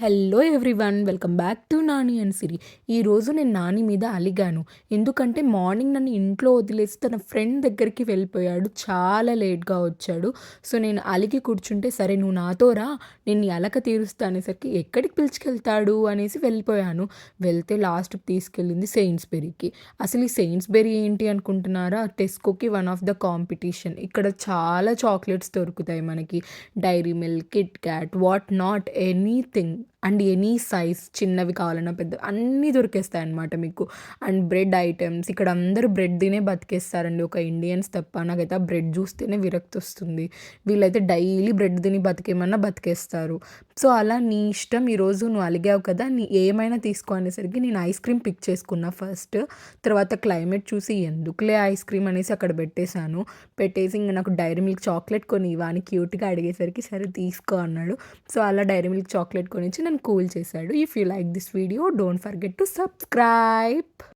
Hello everyone welcome back to Nani and Siri. ఈరోజు నేను నాని మీద అలిగాను. ఎందుకంటే మార్నింగ్ నన్ను ఇంట్లో వదిలేసి తన ఫ్రెండ్ దగ్గరికి వెళ్ళిపోయాడు. చాలా లేట్గా వచ్చాడు. సో నేను అలిగి కూర్చుంటే సరే నువ్వు నాతో రా నేను నీ అలక తీరుస్తా అనేసరికి ఎక్కడికి పిలుచుకెళ్తాడు? అనేసి వెళ్ళిపోయాను. వెళ్తే లాస్ట్కి తీసుకెళ్ళింది సెయిన్స్బెరీకి అసలు ఈ సెయిన్స్బెరీ ఏంటి అనుకుంటున్నారా? టెస్కోకి వన్ ఆఫ్ ద కాంపిటీషన్ ఇక్కడ చాలా చాక్లెట్స్ దొరుకుతాయి మనకి. Dairy Milk Kit Kat what not anything and any size చిన్నవి కావాలన్నా పెద్ద అన్నీ దొరికేస్తాయి అన్నమాట మీకు. అండ్ బ్రెడ్ ఐటమ్స్ ఇక్కడ అందరూ బ్రెడ్ తినే బతికేస్తారండి. ఒక ఇండియన్స్ తప్ప నాకైతే ఆ బ్రెడ్ చూస్తేనే విరక్తి వస్తుంది. వీళ్ళైతే డైలీ బ్రెడ్ తిని బతికేమన్నా బతికేస్తారు. సో అలా నీ ఇష్టం ఈరోజు నువ్వు అలిగావు కదా నీ ఏమైనా తీసుకో అనేసరికి నేను ఐస్ క్రీమ్ పిక్ చేసుకున్నా ఫస్ట్. తర్వాత క్లైమేట్ చూసి ఎందుకులే ఐస్ క్రీమ్ అనేసి అక్కడ పెట్టేశాను. పెట్టేసి ఇంకా నాకు డైరీ మిల్క్ చాక్లెట్ కొని ఇవ్వని క్యూట్గా అడిగేసరికి సరే తీసుకో అన్నాడు. సో అలా డైరీ మిల్క్ చాక్లెట్ కొనిచ్చి నేను కూల్ చేశాడు. If you like this video don't forget to subscribe